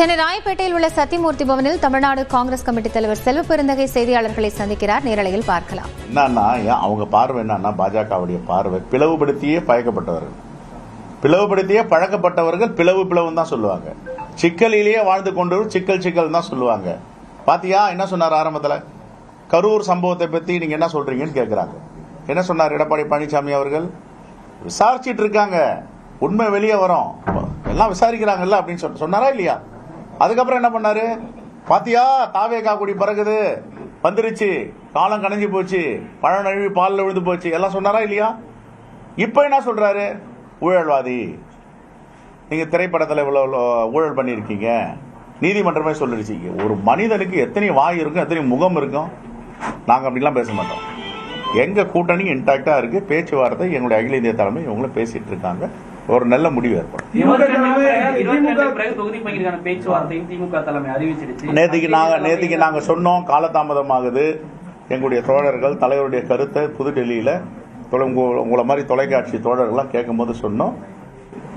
சென்னை ராயப்பேட்டையில் உள்ள சத்தியமூர்த்தி பவனில் தமிழ்நாடு காங்கிரஸ் கமிட்டி தலைவர் செல்வ பெருந்தகை செய்தியாளர்களை சந்திக்கிறார். நேரலையில் பார்க்கலாம். என்னன்னா அவங்க பார்வை என்னன்னா பாஜகவுடைய பார்வை பிளவுபடுத்தியே பயக்கப்பட்டவர்கள். பிளவுபடுத்தியே பழக்கப்பட்டவர்கள் பிளவு பிளவுன்னு தான் சொல்லுவாங்க. சிக்கலிலேயே வாழ்ந்து கொண்டு சிக்கல் சிக்கல் தான் சொல்லுவாங்க. பாத்தியா என்ன சொன்னார் ஆரம்பத்தில்? கரூர் சம்பவத்தை பத்தி நீங்க என்ன சொல்றீங்கன்னு கேட்குறாங்க என்ன சொன்னார் எடப்பாடி பழனிசாமி அவர்கள்? விசாரிச்சிட்டு இருக்காங்க. உண்மை வெளியே வரும். எல்லாம் விசாரிக்கிறாங்கல்ல அப்படின்னு சொன்னாரா இல்லையா? அதுக்கப்புறம் என்ன பண்ணாரு? பாத்தியா தாவேகா குடி பிறகுது வந்துருச்சு. காலம் கணைஞ்சு போச்சு. பழம் நழுவி பாலில் விழுந்து போச்சு. எல்லாம் சொன்னாரா இல்லையா? இப்போ என்ன சொல்றாரு? ஊழல்வாதி. நீங்க திரைப்படத்தில் இவ்வளோ ஊழல் பண்ணியிருக்கீங்க. நீதிமன்றமே சொல்லிடுச்சு ஒரு மனிதனுக்கு எத்தனை வாய் இருக்கும் எத்தனை முகம் இருக்கும்? நாங்கள் அப்படிலாம் பேச மாட்டோம். எங்கள் கூட்டணி இன்டாக்டாக இருக்குது பேச்சுவார்த்தை எங்களுடைய அகில இந்திய தலைமை இவங்களும் பேசிகிட்டு இருக்காங்க. ஒரு நல்ல முடிவு ஏற்படும். அறிவிச்சிருச்சு. நேற்றுக்கு நாங்க நேற்றுக்கு நாங்க சொன்னோம் காலதாமதமாகுது. எங்களுடைய தோழர்கள் தலைவருடைய கருத்தை புதுடெல்லியில தொலை- உங்க- உங்களை மாதிரி தொலைக்காட்சி தோழர்கள்லாம் கேட்கும்போது சொன்னோம்.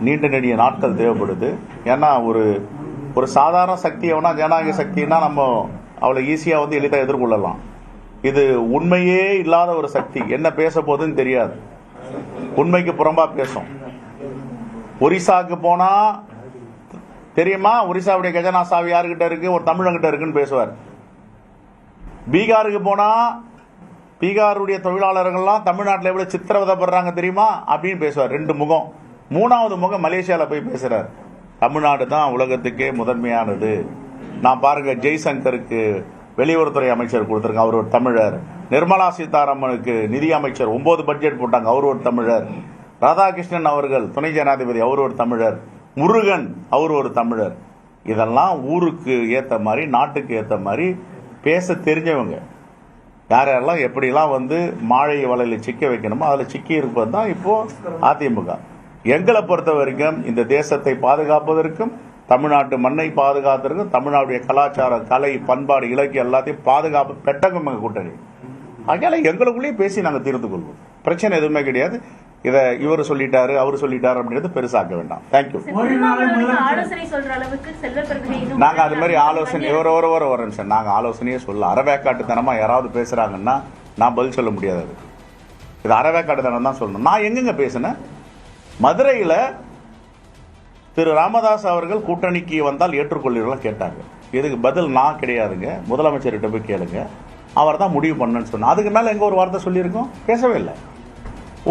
நீண்ட நெடிய நாட்கள் தேவைப்படுது. ஏன்னா ஒரு ஒரு சாதாரண சக்தி எவனா ஜனநாயக சக்தினா நம்ம அவளை ஈஸியா வந்து எளிதாக எதிர்கொள்ளலாம். இது உண்மையே இல்லாத ஒரு சக்தி. என்ன பேச போகுதுன்னு தெரியாது. உண்மைக்கு புறம்பா பேசும். ஒரிசாக்கு போனா தெரியுமா? ஒரிசாவுடைய கஜனா சாவி யாருக்கிட்ட இருக்கு? ஒரு தமிழங்கிட்ட இருக்குன்னு பேசுவார். பீகாருக்கு போனா பீகாருடைய தொழிலாளர்கள்லாம் தமிழ்நாட்டில் எவ்வளோ சித்திரவதைப்படுறாங்க தெரியுமா? அப்படின்னு பேசுவார். ரெண்டு முகம். மூணாவது முகம் மலேசியாவில் போய் பேசுகிறார் தமிழ்நாடு தான் உலகத்துக்கே முதன்மையானது. நான் பாருங்க ஜெய்சங்கருக்கு வெளியுறவுத்துறை அமைச்சர் கொடுத்துருக்கேன் அவர் ஒரு தமிழர். நிர்மலா சீதாராமனுக்கு நிதி அமைச்சர். ஒம்பது பட்ஜெட் போட்டாங்க. அவர் ஒரு தமிழர். ராதாகிருஷ்ணன் அவர்கள் துணை ஜனாதிபதி அவர் ஒரு தமிழர். முருகன் அவர் ஒரு தமிழர். இதெல்லாம் ஊருக்கு ஏற்ற மாதிரி நாட்டுக்கு ஏற்ற மாதிரி பேச தெரிஞ்சவங்க. யார் யாரெல்லாம் எப்படிலாம் வந்து மாழை வலையில் சிக்க வைக்கணுமோ அதில் சிக்கி இருப்பது தான் இப்போது அதிமுக. எங்களை பொறுத்த வரைக்கும் இந்த தேசத்தை பாதுகாப்பதற்கும் தமிழ்நாட்டு மண்ணை பாதுகாத்திருக்கும் தமிழ்நாட்டுடைய கலாச்சாரம் கலை பண்பாடு இலக்கியம் எல்லாத்தையும் பாதுகாப்பு பெட்டகம் எங்கள் கூட்டணி. அதனால எங்களுக்குள்ளேயே பேசி நாங்கள் தீர்த்து கொள்வோம். பிரச்சனை எதுவுமே கிடையாது. இதை இவர் சொல்லிட்டாரு அவர் சொல்லிட்டாரு அப்படின்றது பெருசாக்க வேண்டாம். தேங்க்யூ நாங்க அது மாதிரி ஆலோசனை ஒரு ஒரு ஒரு ஒரு நிமிஷம் நாங்க ஆலோசனையே சொல்ல அறவேக்காட்டுத்தனமா யாராவது பேசுறாங்கன்னா நான் பதில் சொல்ல முடியாது அதுக்கு. இது அறவேக்காட்டுத்தனம் தான் சொல்லணும். நான் எங்கெங்க பேசினேன்? மதுரையில திரு ராமதாஸ் அவர்கள் கூட்டணிக்கு வந்தால் ஏற்றுக்கொள்ளீர்களா கேட்டாங்க. இதுக்கு பதில் நான் கிடையாதுங்க. முதலமைச்சர்கிட்ட போய் கேளுங்க. அவர் தான் முடிவு பண்ணணும்னு சொன்னா அதுக்கு மேல எங்க ஒரு வார்த்தை சொல்லியிருக்கோம்? பேசவே இல்லை.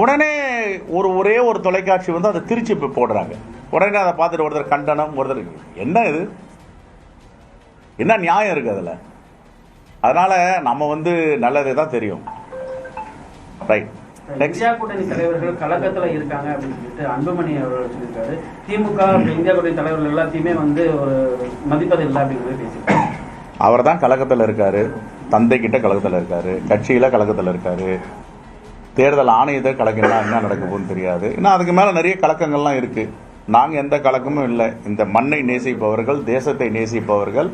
உடனே ஒரு ஒரே ஒரு தொலைக்காட்சி வந்து அதை திருச்சி போய் போடுறாங்க. உடனே அதை பார்த்துட்டு ஒருத்தர் கண்டனம் ஒருத்தர் என்ன இது? என்ன நியாயம் இருக்கு அதுல? அதனால நம்ம வந்து நல்லதே தான் தெரியும். ரைட் நெக்ஸ்ட் இந்தியா கூட்டணி தலைவர்கள் கலக்கத்துல இருக்காங்க அப்படின்னு சொல்லிட்டு அன்புமணி அவர்கள் சொல்லியிருக்காரு. திமுக அப்புறம் இந்தியா கூட்டணி தலைவர்கள் எல்லாத்தையுமே வந்து ஒரு மதிப்பது இல்லை அப்படின்னு சொல்லி பேசியிருக்காரு. அவர் தான் கழகத்தில் இருக்காரு. தந்தை கிட்ட கழகத்தில் இருக்காரு. கட்சியில கழகத்தில் இருக்காரு. தேர்தல் ஆணையத்தை கலக்கினா என்ன நடக்க போகுதுன்னு தெரியாது. ஏன்னா அதுக்கு மேலே நிறைய கலக்கங்கள்லாம் இருக்குது நாங்கள் எந்த கலக்கமும் இல்லை. இந்த மண்ணை நேசிப்பவர்கள் தேசத்தை நேசிப்பவர்கள்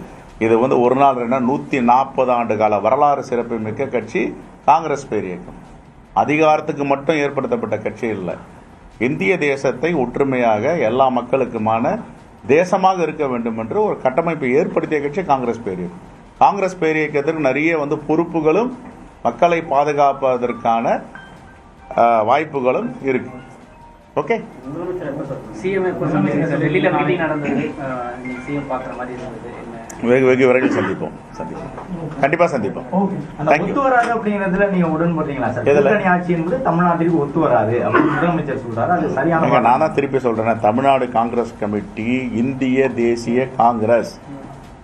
இது வந்து ஒரு நாள் ரெண்டு நூற்றி நாற்பது ஆண்டு கால வரலாறு சிறப்பு மிக்க கட்சி காங்கிரஸ் பேர் இயக்கம். அதிகாரத்துக்கு மட்டும் ஏற்படுத்தப்பட்ட கட்சி இல்லை. இந்திய தேசத்தை ஒற்றுமையாக எல்லா மக்களுக்குமான தேசமாக இருக்க வேண்டும் என்று ஒரு கட்டமைப்பை ஏற்படுத்திய கட்சி காங்கிரஸ் பேரியக்கம் காங்கிரஸ் பேரியக்கத்திற்கு நிறைய வந்து பொறுப்புகளும் மக்களை பாதுகாப்பதற்கான வாய்ப்புகளும் இருக்கு. ஓகே? வெகு வெகு விரைவில் சந்திப்போம். சந்திப்போம். கண்டிப்பா சந்திப்போம். ஒத்து வராது அப்படிங்கறதுல நீங்க உடன்படுறீங்களா சார்? கூட்டணி ஆட்சி என்பது தமிழ்நாட்டிற்கு ஒத்து வராது அப்படின்னு முதலமைச்சர் சொல்றாரு. அது சரியான நான் தான் திருப்பி சொல்றேன் தமிழ்நாடு காங்கிரஸ் கமிட்டி இந்திய தேசிய காங்கிரஸ்.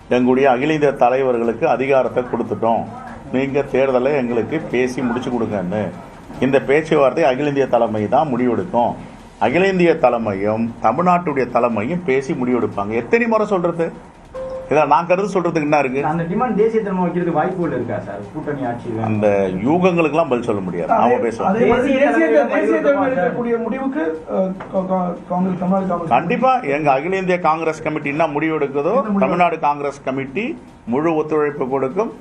எங்களுடைய அகில இந்திய தலைவர்களுக்கு அதிகாரத்தை கொடுத்துட்டோம். நீங்க தேர்தலை எங்களுக்கு பேசி முடிச்சு கொடுங்கன்னு. இந்த பேச்சுவார்த்தை அகில இந்திய தலைமை தான் முடிவெடுக்கும். அகில இந்திய தலைமையும் தமிழ்நாட்டுடைய தலைமையும் பேசி முடிவெடுப்பாங்க. எத்தனை முறை சொல்றது? இதை நான் கருத்து சொல்றதுக்கு என்ன இருக்கு? அந்த டிமாண்ட் தேசிய தலைமை வைக்கிறதுக்கு வாய்ப்புகள் இருக்கா சார்? கூட்டணி ஆட்சி வேணும். அந்த யூகங்களுக்கெல்லாம் பதில் சொல்ல முடியாது. நாம எடுக்கக்கூடிய முடிவுக்கு அஹ், கா- கா- காங்கிரஸ் தமிழ்நாடு காங்கிரஸ் கண்டிப்பா எங்க அகில இந்திய காங்கிரஸ் கமிட்டி என்ன முடிவு எடுக்குதோ தமிழ்நாடு காங்கிரஸ் கமிட்டி முழு ஒத்துழைப்பு கொடுக்கும்.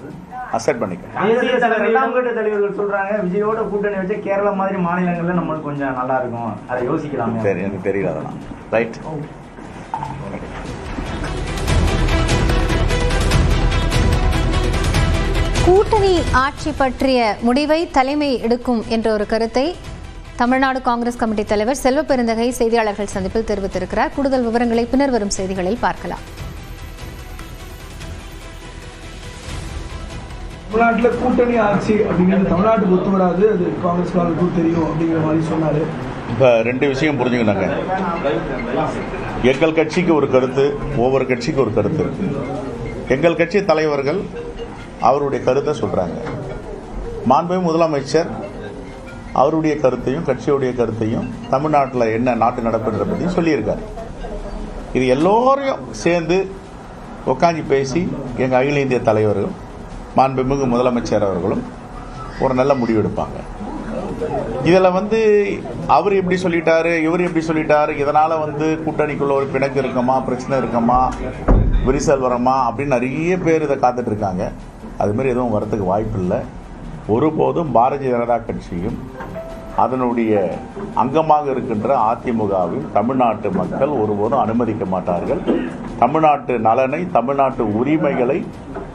அசெப்ட் பண்ணிக்க தேசிய தலைவர் எல்லாம் கட்ட தலைவர்கள் சொல்றாங்க விஜயோட கூட்டணி வச்சு கேரளா மாதிரி மாநிலங்கள்ல நம்மளுக்கு கொஞ்சம் நல்லா இருக்கும். அதை யோசிக்கலாமே. சரி எனக்கு தெரியல அதெல்லாம். ரைட் கூட்டணி ஆட்சி பற்றிய முடிவை தலைமை எடுக்கும் என்ற ஒரு கருத்தை தமிழ்நாடு காங்கிரஸ் கமிட்டி தலைவர் செல்வ பெருந்தகை செய்தியாளர்கள் சந்திப்பில் தெரிவித்திருக்கிறார். கூடுதல் விவரங்களை பின்னர் வரும் செய்திகளில் பார்க்கலாம். தமிழ்நாட்டுல கூட்டணி ஆட்சி அப்படிங்கிறது தமிழ்நாட்டுக்கு ஒத்து வராது. அது காங்கிரஸ்காரர்களுக்கும் தெரியும் அப்படிங்கிற மாதிரி சொன்னாரு. இப்போ ரெண்டு விஷயம் புரிஞ்சுக்கணுங்க. எங்கள் கட்சிக்கு ஒரு கருத்து ஒவ்வொரு கட்சிக்கு ஒரு கருத்து. இருக்கு எங்கள் கட்சி தலைவர்கள் அவருடைய கருத்தை சொல்கிறாங்க மாண்பு முதலமைச்சர் அவருடைய கருத்தையும் கட்சியுடைய கருத்தையும் தமிழ்நாட்டில் என்ன நாட்டு நடப்புன்றதை பற்றியும் சொல்லியிருக்காரு. இது எல்லோரையும் சேர்ந்து உட்காந்து பேசி எங்கள் அகில இந்திய தலைவர்கள் மாண்புமிகு முதலமைச்சர் அவர்களும் ஒரு நல்ல முடிவு எடுப்பாங்க. இதில் வந்து அவர் எப்படி சொல்லிட்டாரு இவர் எப்படி சொல்லிட்டாரு இதனால் வந்து கூட்டணிக்குள்ள ஒரு பிணக்கு இருக்குமா பிரச்சனை இருக்கமா விரிசல் வரமா அப்படின்னு நிறைய பேர் இதை காத்துட்ருக்காங்க அதுமாரி எதுவும் வரத்துக்கு வாய்ப்பு இல்லை ஒருபோதும் பாரதிய ஜனதா கட்சியும் அதனுடைய அங்கமாக இருக்கின்ற அதிமுகவில் தமிழ்நாட்டு மக்கள் ஒருபோதும் அனுமதிக்க மாட்டார்கள். தமிழ்நாட்டு நலனை தமிழ்நாட்டு உரிமைகளை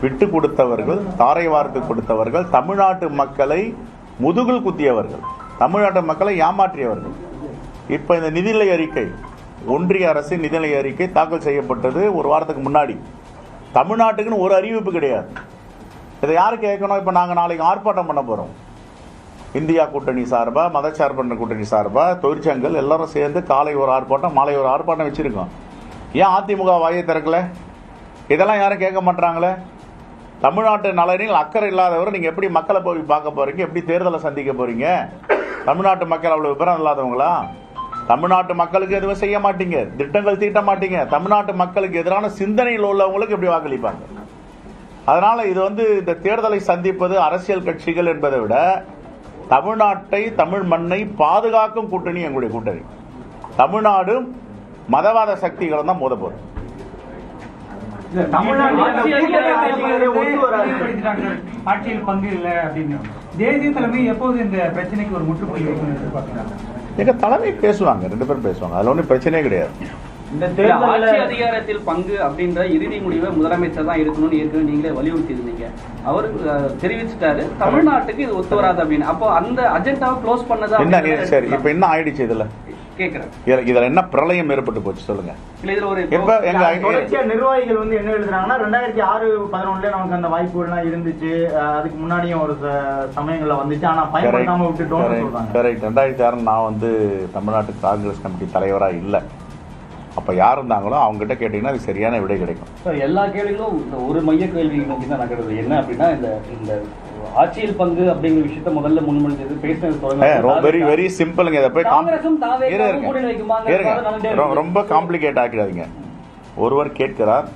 விட்டு கொடுத்தவர்கள் தாரை வார்த்து கொடுத்தவர்கள் தமிழ்நாட்டு மக்களை முதுகில் குத்தியவர்கள் தமிழ்நாட்டு மக்களை ஏமாற்றியவர்கள். இப்போ இந்த நிதிநிலை அறிக்கை ஒன்றிய அரசின் நிதிநிலை அறிக்கை தாக்கல் செய்யப்பட்டது ஒரு வாரத்துக்கு முன்னாடி. தமிழ்நாட்டுக்குன்னு ஒரு அறிவிப்பு கிடையாது. இதை யாரு கேட்கணும்? இப்போ நாங்கள் நாளைக்கு ஆர்ப்பாட்டம் பண்ண போகிறோம் இந்தியா கூட்டணி சார்பாக மதச்சார்பற்ற கூட்டணி சார்பாக தொழிற்சங்கங்கள் எல்லாரும் சேர்ந்து காலை ஒரு ஆர்ப்பாட்டம் மாலை ஒரு ஆர்ப்பாட்டம் வச்சுருக்கோம். ஏன் அதிமுக வாயை திறக்கல? இதெல்லாம் யாரும் கேட்க மாட்டாங்களே? தமிழ்நாட்டு நலனில் அக்கறை இல்லாதவர் நீங்கள் எப்படி மக்களை போய் பார்க்க போகிறீங்க எப்படி தேர்தலை சந்திக்க போகிறீங்க தமிழ்நாட்டு மக்கள் அவ்வளோ விபரம் இல்லாதவங்களா? தமிழ்நாட்டு மக்களுக்கு எதுவும் செய்ய மாட்டீங்க. திட்டங்கள் தீட்ட மாட்டீங்க. தமிழ்நாட்டு மக்களுக்கு எதிரான சிந்தனையில் உள்ளவங்களுக்கு எப்படி வாக்களிப்பாங்க. அதனால இது வந்து இந்த தேர்தலை சந்திப்பது அரசியல் கட்சிகள் என்பதை விட தமிழ்நாட்டை தமிழ் மண்ணை பாதுகாக்கும் கூட்டணி எங்களுடைய கூட்டணி. தமிழ்நாடும் மதவாத சக்திகளும் தான் மோத போகுது. ஆட்சியில் பங்கு இல்லை அப்படின்னு. தேசிய தலைமை எப்போது இந்த பிரச்சனைக்கு ஒரு முற்றுப்புள்ளி வைக்கணும்னு எதிர்பார்க்கிறாங்க? எங்க தலைமை பேசுவாங்க ரெண்டு பேரும் பேசுவாங்க. அதுல ஒன்றும் பிரச்சனையே கிடையாது. இந்த ஆட்சி அதிகாரத்தில் பங்கு அப்படின்ற இறுதி முடிவை முதலமைச்சர் தான் எடுக்கணும்னு ஏற்கனவே நீங்களே வலியுறுத்தி இருந்தீங்க அவர் தெரிவிச்சிட்டாரு. தமிழ்நாட்டுக்கு இது ஒத்து வராது அப்படின்னு. அப்போ அந்த அஜெண்டாவை க்ளோஸ் பண்ணதா என்ன சரி இப்ப என்ன ஆயிடுச்சு இதுல? கேக்குறேன். இதுல- என்ன பிரளயம் ஏற்பட்டு போச்சு சொல்லுங்க. இல்ல இதுல ஒரு இப்ப எங்க தொடர்ச்சியா நிர்வாகிகள் வந்து என்ன எழுதுறாங்கன்னா ரெண்டாயிரத்தி ஆறு பதினொன்னுல நமக்கு அந்த வாய்ப்புகள்லாம் இருந்துச்சு. அஹ் அதுக்கு முன்னாடியும் ஒரு சமயங்கள்ல வந்துச்சு. ஆனா பயன்படுத்தாம கரெக்ட் ரெண்டாயிரத்தி ஆறு நான் வந்து தமிழ்நாட்டு காங்கிரஸ் கமிட்டி தலைவரா இல்ல. அப்ப யார் இருந்தாங்களோ அவங்க கிட்ட கேட்டீங்கன்னா அது சரியான விடை கிடைக்கும். சார் எல்லா கேள்விகளும் இந்த ஒரு மைய கேள்வி நோக்கி தான் நகருது என்ன அப்படின்னா இந்த இந்த ஆட்சியில் பங்கு அப்படிங்கிற விஷயத்த முதல்ல முன்மொழிஞ்சது பேசினது வெரி வெரி சிம்பிளுங்க இதை போய் இருங்க. ரொம்ப காம்ப்ளிகேட் ஆக்கிடாதீங்க. ஒருவர் கேட்கிறார்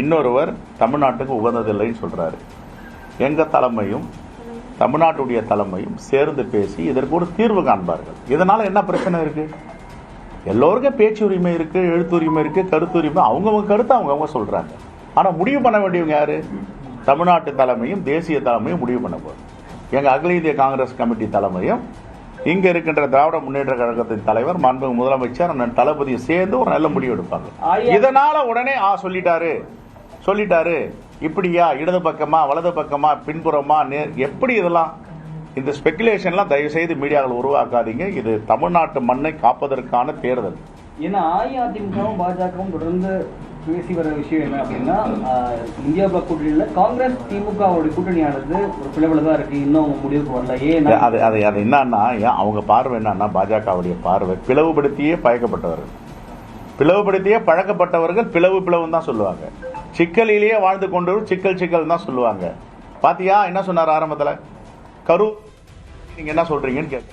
இன்னொருவர் தமிழ்நாட்டுக்கு உகந்ததில்லைன்னு சொல்றாரு. எங்க தலைமையும் தமிழ்நாட்டுடைய தலைமையும் சேர்ந்து பேசி இதற்கு ஒரு தீர்வு காண்பார்கள். இதனால என்ன பிரச்சனை இருக்கு? எல்லோருக்கும் பேச்சு உரிமை இருக்கு எழுத்துரிமை இருக்கு கருத்துரிமை அவங்கவுங்க கருத்தை அவங்கவுங்க சொல்றாங்க. ஆனா முடிவு பண்ண வேண்டியவங்க யாரு? தமிழ்நாட்டு தலைமையும் தேசிய தலைமையும் முடிவு பண்ண போகுது. எங்க அகில இந்திய காங்கிரஸ் கமிட்டி தலைமையும் இங்க இருக்கின்ற திராவிட முன்னேற்ற கழகத்தின் தலைவர் மாண்பு முதலமைச்சர் அண்ணன் தளபதியும் சேர்ந்து ஒரு நல்ல முடிவு எடுப்பாங்க. இதனால உடனே ஆ சொல்லிட்டாரு. சொல்லிட்டாரு. இப்படியா? இடது பக்கமா? வலது பக்கமா? பின்புறமா? நே- எப்படி இதெல்லாம் இந்த ஸ்பெகுலேஷன்லாம் தயவு செய்து மீடியாவில் உருவாக்காதீங்க. இது தமிழ்நாட்டு மண்ணை காப்பதற்கான தேர்தல். ஏன்னா அஇஅதிமுகவும் பாஜகவும் தொடர்ந்து பேசி வர விஷயம் என்ன அப்படின்னா இந்தியா பிளாக் கூட்டணியில காங்கிரஸ் திமுகவோட கூட்டணியானது ஒரு பிளவுல தான் இருக்கு. இன்னும் முடிவுக்கு வரல. ஏன் அது அது அது என்னன்னா அவங்க பார்வை என்னன்னா பாஜகவுடைய பார்வை பிளவுபடுத்தியே பயக்கப்பட்டவர்கள் பிளவுபடுத்தியே பழக்கப்பட்டவர்கள் பிளவு பிளவுன்னு தான் சொல்லுவாங்க. சிக்கலிலேயே வாழ்ந்து கொண்டு சிக்கல் சிக்கல் தான் சொல்லுவாங்க. பாத்தியா என்ன சொன்னார் ஆரம்பத்துல? கரு நீங்க என்ன சொல்றீங்கன்னு கேட்க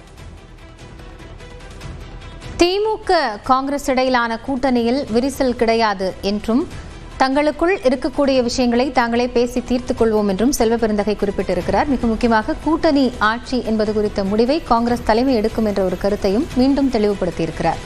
திமுக காங்கிரஸ் இடையிலான கூட்டணியில் விரிசல் கிடையாது என்றும் தங்களுக்குள் இருக்கக்கூடிய விஷயங்களை தாங்களே பேசி தீர்த்துக் கொள்வோம் என்றும் செல்வ பெருந்தகை குறிப்பிட்டிருக்கிறார். மிக முக்கியமாக கூட்டணி ஆட்சி என்பது குறித்த முடிவை காங்கிரஸ் தலைமை எடுக்கும் என்ற ஒரு கருத்தையும் மீண்டும் தெளிவுபடுத்தியிருக்கிறார்.